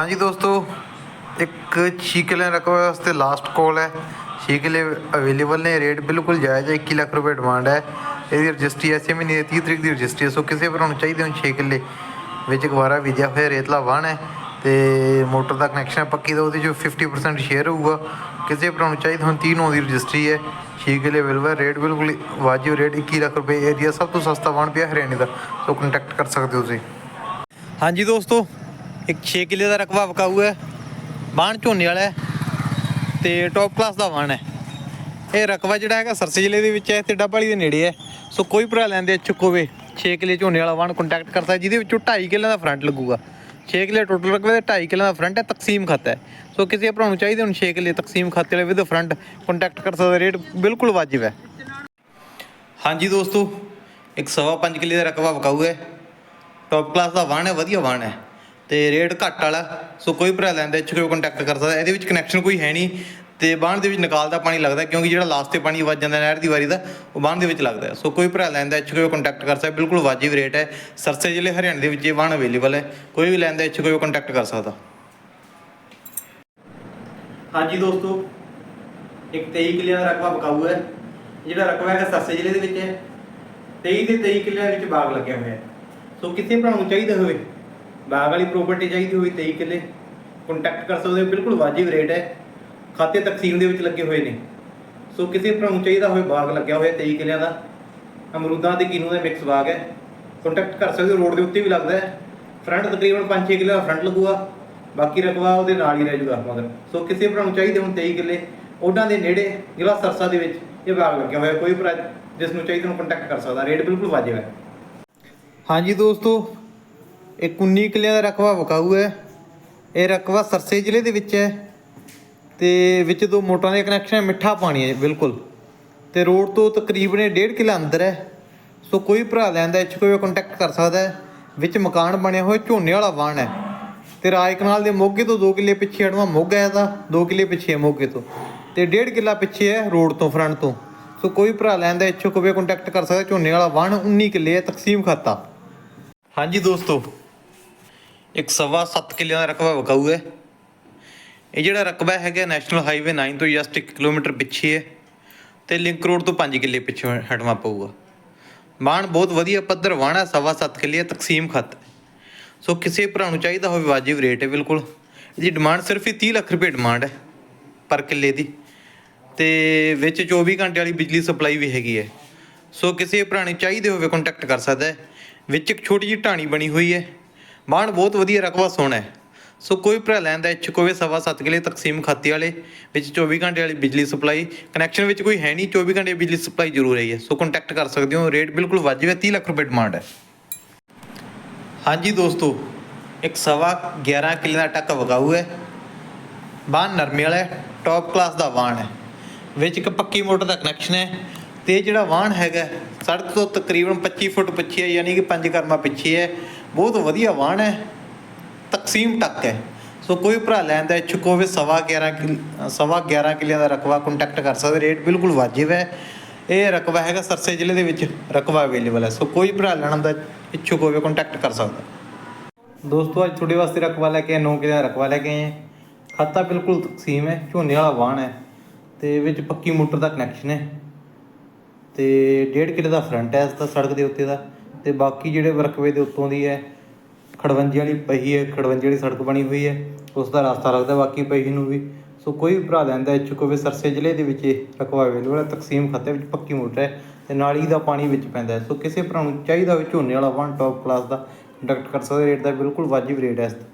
ਹਾਂਜੀ ਦੋਸਤੋ, ਇੱਕ ਛੇ ਕਿੱਲੇ ਰਕਬੇ ਵਾਸਤੇ ਲਾਸਟ ਕਾਲ ਹੈ। ਛੇ ਕਿੱਲੇ ਅਵੇਲੇਬਲ ਨੇ ਰੇਟ ਬਿਲਕੁਲ ਜਾਇਜ਼ ਹੈ 21 ਲੱਖ ਰੁਪਏ ਡਿਮਾਂਡ ਹੈ। ਇਹਦੀ ਰਜਿਸਟਰੀ ਐਸੇ ਮਹੀਨੇ ਦੀ 30 ਤਰੀਕ ਦੀ ਰਜਿਸਟਰੀ ਹੈ। ਸੋ ਕਿਸੇ ਭਰਾ ਨੂੰ ਚਾਹੀਦੇ ਹੁਣ 6 ਕਿੱਲੇ ਵਿੱਚ ਗਵਾਰਾ ਵਿਦਿਆ ਹੋਇਆ, ਰੇਤਲਾ ਵਾਹਣ ਹੈ ਤੇ ਮੋਟਰ ਦਾ ਕਨੈਕਸ਼ਨ ਪੱਕੀ ਦਾ ਉਹਦੇ 'ਚ 50% ਸ਼ੇਅਰ ਹੋਊਗਾ। ਕਿਸੇ ਭਰਾ ਨੂੰ ਚਾਹੀਦੇ ਹੁਣ 30 ਨੌ ਦੀ ਰਜਿਸਟਰੀ ਹੈ 6 ਕਿੱਲੇ ਅਵੇਲੇਬਲ ਰੇਟ ਬਿਲਕੁਲ ਵਾਜਿਬ ਰੇਟ 21 ਲੱਖ ਰੁਪਏ ਏਰੀਆ ਸਭ ਤੋਂ ਸਸਤਾ ਵਾਹਣ ਪਿਆ ਹਰਿਆਣੇ ਦਾ। ਸੋ ਕੰਟੈਕਟ ਕਰ ਸਕਦੇ ਹੋ ਤੁਸੀਂ। ਹਾਂਜੀ ਦੋਸਤੋ ਇੱਕ 6 ਕਿੱਲੇ ਦਾ ਰਕਬਾ ਵਕਾਊ ਹੈ ਬਾਣ ਝੋਨੇ ਵਾਲਾ ਹੈ ਤੇ ਟੌਪ ਕਲਾਸ ਦਾ ਵਾਣ ਹੈ। ਇਹ ਰਕਬਾ ਜਿਹੜਾ ਹੈਗਾ ਸਰਸੇ ਜ਼ਿਲ੍ਹੇ ਦੇ ਵਿੱਚ ਹੈ ਤੇ ਡੱਬਾਲੀ ਦੇ ਨੇੜੇ ਹੈ। ਸੋ ਕੋਈ ਭਰਾ ਲੈਂਦੇ ਇੱਛੁਕ ਹੋਵੇ 6 ਕਿੱਲੇ ਝੋਨੇ ਵਾਲਾ ਵਾਣ ਕੰਟੈਕਟ ਕਰ ਸਕਦਾ ਜਿਹਦੇ ਵਿੱਚੋਂ 2.5 ਕਿੱਲੇ ਦਾ ਫਰੰਟ ਲੱਗੂਗਾ। 6 ਕਿੱਲੇ ਟੋਟਲ ਰਕਬੇ ਦੇ 2.5 ਕਿੱਲੇ ਦਾ ਫਰੰਟ ਹੈ, ਤਕਸੀਮ ਖਾਤਾ ਹੈ। ਸੋ ਕਿਸੇ ਭਰਾ ਨੂੰ ਚਾਹੀਦੇ ਹੁਣ 6 ਕਿੱਲੇ ਤਕਸੀਮ ਖਾਤੇ ਵਾਲੇ ਵਿਦ ਫਰੰਟ ਕੰਟੈਕਟ ਕਰ ਸਕਦਾ ਰੇਟ ਬਿਲਕੁਲ ਵਾਜਿਬ ਹੈ। ਹਾਂਜੀ ਦੋਸਤੋ, ਇੱਕ ਸਵਾ ਪੰਜ ਕਿੱਲੇ ਦਾ ਰਕਬਾ ਵਕਾਊ ਹੈ ਟੌਪ ਕਲਾਸ ਦਾ ਵਾਣ ਹੈ, ਵਧੀਆ ਵਾਣ ਹੈ। ਤੇ ਰੇਟ ਘੱਟ ਵਾਲਾ, ਸੋ ਕੋਈ ਭਰਾ ਲੈਂਦਾ ਇੱਥੇ ਕੋਈ ਕੰਟੈਕਟ ਕਰ ਸਕਦਾ। ਇਹਦੇ ਵਿੱਚ ਕਨੈਕਸ਼ਨ ਕੋਈ ਹੈ ਨਹੀਂ ਤੇ ਬਾਣ ਦੇ ਵਿੱਚ ਨਿਕਾਲਦਾ ਪਾਣੀ ਲੱਗਦਾ, ਕਿਉਂਕਿ ਜਿਹੜਾ ਲਾਸਟ ਤੇ ਪਾਣੀ ਵੱਜ ਜਾਂਦਾ ਨਹਿਰ ਦੀ ਵਾਰੀ ਦਾ, ਉਹ ਬਾਣ ਦੇ ਵਿੱਚ ਲੱਗਦਾ ਸੋ ਕੋਈ ਭਰਾ ਲੈਂਦਾ ਇੱਥੇ ਕੋਈ ਕੰਟੈਕਟ ਕਰ ਸਕਦਾ, ਬਿਲਕੁਲ ਵਾਜਿਬ ਰੇਟ ਹੈ। ਸਰਸੇ ਜ਼ਿਲ੍ਹੇ ਹਰਿਆਣੇ ਦੇ ਵਿੱਚ ਇਹ ਬਾਣ ਅਵੇਲੇਬਲ ਹੈ। ਕੋਈ ਵੀ ਲੈਂਦਾ ਇੱਥੇ ਕੋਈ ਕੰਟੈਕਟ ਕਰ ਸਕਦਾ। ਹਾਂਜੀ ਦੋਸਤੋ, ਇੱਕ 23 ਕਿੱਲਿਆਂ ਦਾ ਰਕਬਾ ਬਕਾਊ ਹੈ। ਜਿਹੜਾ ਰਕਬਾ ਹੈਗਾ ਸਰਸੇ ਜ਼ਿਲ੍ਹੇ ਦੇ ਵਿੱਚ ਹੈ। 23 ਦੇ 23 ਕਿੱਲਿਆਂ ਵਿੱਚ ਬਾਗ ਲੱਗਿਆ ਹੋਇਆ ਹੈ। ਸੋ ਕਿਸੇ ਭਰਾ ਨੂੰ ਚਾਹੀਦਾ ਹੋਵੇ ਬਾਗ ਵਾਲੀ ਪ੍ਰਾਪਰਟੀ ਚਾਹੀਦੀ ਹੋਈ 23 ਕਿੱਲੇ ਕੰਟੈਕਟ ਕਰ ਸਕਦੇ ਹੋ, ਬਿਲਕੁਲ ਵਾਜਿਬ ਰੇਟ ਹੈ। ਖਾਤੇ ਤਕਸੀਮ ਦੇ ਵਿੱਚ ਲੱਗੇ ਹੋਏ ਨੇ। ਸੋ ਕਿਸੇ ਭਰਾ ਨੂੰ ਚਾਹੀਦਾ ਹੋਵੇ ਬਾਗ ਲੱਗਿਆ ਹੋਇਆ 23 ਕਿੱਲਿਆਂ ਦਾ, ਅਮਰੂਦਾਂ ਤੇ ਕਿਨੂੰ ਦਾ ਮਿਕਸ ਬਾਗ ਹੈ। ਕੰਟੈਕਟ ਕਰ ਸਕਦੇ ਹੋ, ਰੋਡ ਦੇ ਉੱਤੇ ਵੀ ਲੱਗਦਾ ਹੈ। ਫਰੰਟ ਤਕਰੀਬਨ 5-6 ਕਿੱਲੇ ਦਾ ਫਰੰਟ ਲੱਗੂਗਾ, ਬਾਕੀ ਰਕਬਾ ਉਹਦੇ ਨਾਲ ਹੀ ਰਹਿ ਜਾਊਗਾ ਮਗਰ। ਸੋ ਕਿਸੇ ਭਰਾ ਨੂੰ ਚਾਹੀਦੇ ਹੁਣ 23 ਕਿੱਲੇ, ਉਹਨਾਂ ਦੇ ਨੇੜੇ ਜ਼ਿਲ੍ਹਾ ਸਰਸਾ ਦੇ ਵਿੱਚ ਇਹ ਬਾਗ ਲੱਗਿਆ ਹੋਇਆ। ਕੋਈ ਭਰਾ ਜਿਸ ਨੂੰ ਚਾਹੀਦਾ ਉਹਨੂੰ ਕੰਟੈਕਟ ਕਰ ਸਕਦਾ ਰੇਟ ਬਿਲਕੁਲ ਵਾਜਿਬ ਹੈ। ਹਾਂਜੀ ਦੋਸਤੋ ਇਹ 19 ਕਿੱਲਿਆਂ ਦਾ ਰਕਬਾ ਵਕਾਊ ਹੈ। ਇਹ ਰਕਬਾ ਸਰਸੇ ਜ਼ਿਲ੍ਹੇ ਦੇ ਵਿੱਚ ਹੈ ਤੇ ਵਿੱਚ ਦੋ ਮੋਟਰਾਂ ਦੇ ਕਨੈਕਸ਼ਨ ਹੈ, ਮਿੱਠਾ ਪਾਣੀ ਹੈ ਬਿਲਕੁਲ। ਤੇ ਰੋਡ ਤੋਂ ਤਕਰੀਬਨ 1.5 ਕਿਲਾ ਅੰਦਰ ਹੈ। ਸੋ ਕੋਈ ਭਰਾ ਲੈਂਦਾ ਇੱਥੇ ਕੋਈ ਕੰਟੈਕਟ ਕਰ ਸਕਦਾ ਹੈ। ਵਿੱਚ ਮਕਾਨ ਬਣਿਆ ਹੋਇਆ, ਝੋਨੇ ਵਾਲਾ ਵਾਣ ਹੈ। ਤੇ ਰਾਜ ਕਨਾਲ ਦੇ ਮੋਗੇ ਤੋਂ 2 ਕਿੱਲੇ ਪਿੱਛੇ ਹਟਵਾ ਮੋਗਾ ਹੈ ਦਾ 2 ਕਿੱਲੇ ਪਿੱਛੇ ਹੈ ਮੋਗੇ ਤੋਂ। ਤੇ 1.5 ਕਿੱਲਾ ਪਿੱਛੇ ਹੈ ਰੋਡ ਤੋਂ ਫਰੰਟ ਤੋਂ। ਸੋ ਕੋਈ ਭਰਾ ਲੈਂਦਾ ਇੱਥੇ ਕੋਈ ਕੰਟੈਕਟ ਕਰ ਸਕਦਾ, ਝੋਨੇ ਵਾਲਾ ਵਾਣ 19 ਕਿੱਲੇ ਹੈ, ਤਕਸੀਮ ਖਾਤਾ। ਹਾਂਜੀ ਦੋਸਤੋ ਇੱਕ ਸਵਾ 7 ਕਿੱਲਿਆਂ ਦਾ ਰਕਬਾ ਵਕਾਊ ਹੈ ਇਹ ਜਿਹੜਾ ਰਕਬਾ ਹੈਗਾ ਨੈਸ਼ਨਲ ਹਾਈਵੇ 9 ਤੋਂ ਜਸਟ 1 ਕਿਲੋਮੀਟਰ ਪਿੱਛੇ ਹੈ ਤੇ ਲਿੰਕ ਰੋਡ ਤੋਂ 5 ਕਿੱਲੇ ਪਿੱਛੇ ਹਟਵਾ ਪਊਗਾ। ਬਾਣ ਬਹੁਤ ਵਧੀਆ ਪੱਧਰ ਵਾਣਾ ਸਵਾ 7 ਕਿੱਲੇ ਤਕਸੀਮ ਖਤ ਸੋ ਕਿਸੇ ਭਰਾ ਨੂੰ ਚਾਹੀਦਾ ਹੋਵੇ ਵਾਜਿਬ ਰੇਟ ਹੈ ਬਿਲਕੁਲ। ਇਹਦੀ ਡਿਮਾਂਡ ਸਿਰਫ ਹੀ 30 ਲੱਖ ਰੁਪਏ ਡਿਮਾਂਡ ਹੈ ਪਰ ਕਿੱਲੇ ਦੀ। ਤੇ ਵਿੱਚ 24 ਘੰਟੇ ਵਾਲੀ ਬਿਜਲੀ ਸਪਲਾਈ ਵੀ ਹੈਗੀ ਹੈ। ਸੋ ਕਿਸੇ ਭਰਾ ਨੂੰ ਚਾਹੀਦੇ ਹੋਵੇ ਕੰਟੈਕਟ ਕਰ ਸਕਦਾ ਹੈ। ਵਿੱਚ ਇੱਕ ਛੋਟੀ ਜਿਹੀ ਢਾਣੀ ਬਣੀ ਹੋਈ ਹੈ। ਬਾਣ ਬਹੁਤ ਵਧੀਆ ਰਕਬਾ ਸੋਹਣਾ ਹੈ। ਸੋ ਕੋਈ ਭਰਾ ਲੈਣ ਦਾ ਇੱਛੁਕ ਹੋਵੇ ਸਵਾ ਸੱਤ ਕਿਲੇ ਤਕਸੀਮ ਖਾਤੇ ਵਾਲੇ, ਵਿੱਚ 24 ਘੰਟੇ ਵਾਲੀ ਬਿਜਲੀ ਸਪਲਾਈ ਕਨੈਕਸ਼ਨ ਵਿੱਚ ਕੋਈ ਹੈ ਨਹੀਂ 24 ਘੰਟੇ ਬਿਜਲੀ ਸਪਲਾਈ ਜ਼ਰੂਰ ਰਹੀ ਹੈ ਸੋ ਕੰਟੈਕਟ ਕਰ ਸਕਦੇ ਹੋ, ਰੇਟ ਬਿਲਕੁਲ ਵਾਜਿਬ ਹੈ 30 ਲੱਖ ਰੁਪਏ ਡਿਮਾਂਡ ਹੈ। ਹਾਂਜੀ ਦੋਸਤੋ, ਇੱਕ ਸਵਾ 11 ਕਿਲੇ ਦਾ ਟੱਕ ਵਗਾਊ ਹੈ। ਬਾਣ ਨਰਮੇ ਵਾਲਾ ਟੌਪ ਕਲਾਸ ਦਾ ਵਾਹਨ ਹੈ। ਵਿੱਚ ਇੱਕ ਪੱਕੀ ਮੋਟਰ ਦਾ ਕਨੈਕਸ਼ਨ ਹੈ ਤੇ ਜਿਹੜਾ ਵਾਹਨ ਹੈਗਾ, ਸੜਕ ਤੋਂ ਤਕਰੀਬਨ 25 ਫੁੱਟ ਪਿੱਛੇ ਹੈ, ਯਾਨੀ ਕਿ 5 ਕਰਮਾ ਪਿੱਛੇ ਹੈ। ਬਹੁਤ ਵਧੀਆ ਵਾਹਣ ਹੈ, ਤਕਸੀਮ ਟੱਕ ਹੈ। ਸੋ ਕੋਈ ਭਰਾ ਲੈਣ ਦਾ ਇੱਛੁਕ ਹੋਵੇ ਸਵਾ 11 ਕਿੱਲ, ਸਵਾ 11 ਕਿੱਲਿਆਂ ਦਾ ਰਕਬਾ ਕੰਟੈਕਟ ਕਰ ਸਕਦੇ ਰੇਟ ਬਿਲਕੁਲ ਵਾਜਿਬ ਹੈ। ਇਹ ਰਕਬਾ ਹੈਗਾ ਸਰਸੇ ਜ਼ਿਲ੍ਹੇ ਦੇ ਵਿੱਚ, ਰਕਬਾ ਅਵੇਲੇਬਲ ਹੈ। ਸੋ ਕੋਈ ਭਰਾ ਲੈਣ ਦਾ ਇੱਛੁਕ ਹੋਵੇ ਕੰਟੈਕਟ ਕਰ ਸਕਦਾ। ਦੋਸਤੋ, ਅੱਜ ਤੁਹਾਡੇ ਵਾਸਤੇ ਰਕਬਾ ਲੈ ਕੇ ਆਏ 9 ਕਿੱਲਿਆਂ ਦਾ ਰਕਬਾ ਲੈ ਕੇ ਆਏ ਹਾਂ। ਖਾਤਾ ਬਿਲਕੁਲ ਤਕਸੀਮ ਹੈ, ਝੋਨੇ ਵਾਲਾ ਵਾਹਣ ਹੈ ਤੇ ਵਿੱਚ ਪੱਕੀ ਮੋਟਰ ਦਾ ਕਨੈਕਸ਼ਨ ਹੈ ਤੇ 1.5 ਕਿੱਲੇ ਦਾ ਫਰੰਟ ਹੈ ਇਸ ਦਾ, ਸੜਕ ਦੇ ਉੱਤੇ ਦਾ। ਅਤੇ ਬਾਕੀ ਜਿਹੜੇ ਰਕਬੇ ਦੇ ਉੱਤੋਂ ਦੀ ਹੈ, ਖੜਵੰਜੇ ਵਾਲੀ ਪਹੀ ਹੈ, ਖੜਵੰਜੀ ਵਾਲੀ ਸੜਕ ਬਣੀ ਹੋਈ ਹੈ, ਉਸ ਦਾ ਰਸਤਾ ਲੱਗਦਾ ਬਾਕੀ ਪਹੀ ਨੂੰ ਵੀ। ਸੋ ਕੋਈ ਵੀ ਭਰਾ ਲੈਂਦਾ ਇੱਛੁਕ ਹੋਵੇ ਸਰਸੇ ਜ਼ਿਲ੍ਹੇ ਦੇ ਵਿੱਚ ਇਹ ਰਕਬਾ ਅਵੇਲੇਬਲ ਹੈ ਤਕਸੀਮ ਖਾਤੇ ਵਿੱਚ ਪੱਕੀ ਮੋਟਰ ਹੈ ਤੇ ਨਾਲੀ ਦਾ ਪਾਣੀ ਵਿੱਚ ਪੈਂਦਾ ਸੋ ਕਿਸੇ ਭਰਾ ਨੂੰ ਚਾਹੀਦਾ ਹੋਵੇ ਝੋਨੇ ਵਾਲਾ ਵਨ ਟੌਪ ਕਲਾਸ ਦਾ ਕੰਟੈਕਟ ਕਰ ਸਕਦੇ ਰੇਟ ਦਾ ਬਿਲਕੁਲ ਵਾਜਿਬ ਰੇਟ ਹੈ ਇਸ ਦਾ।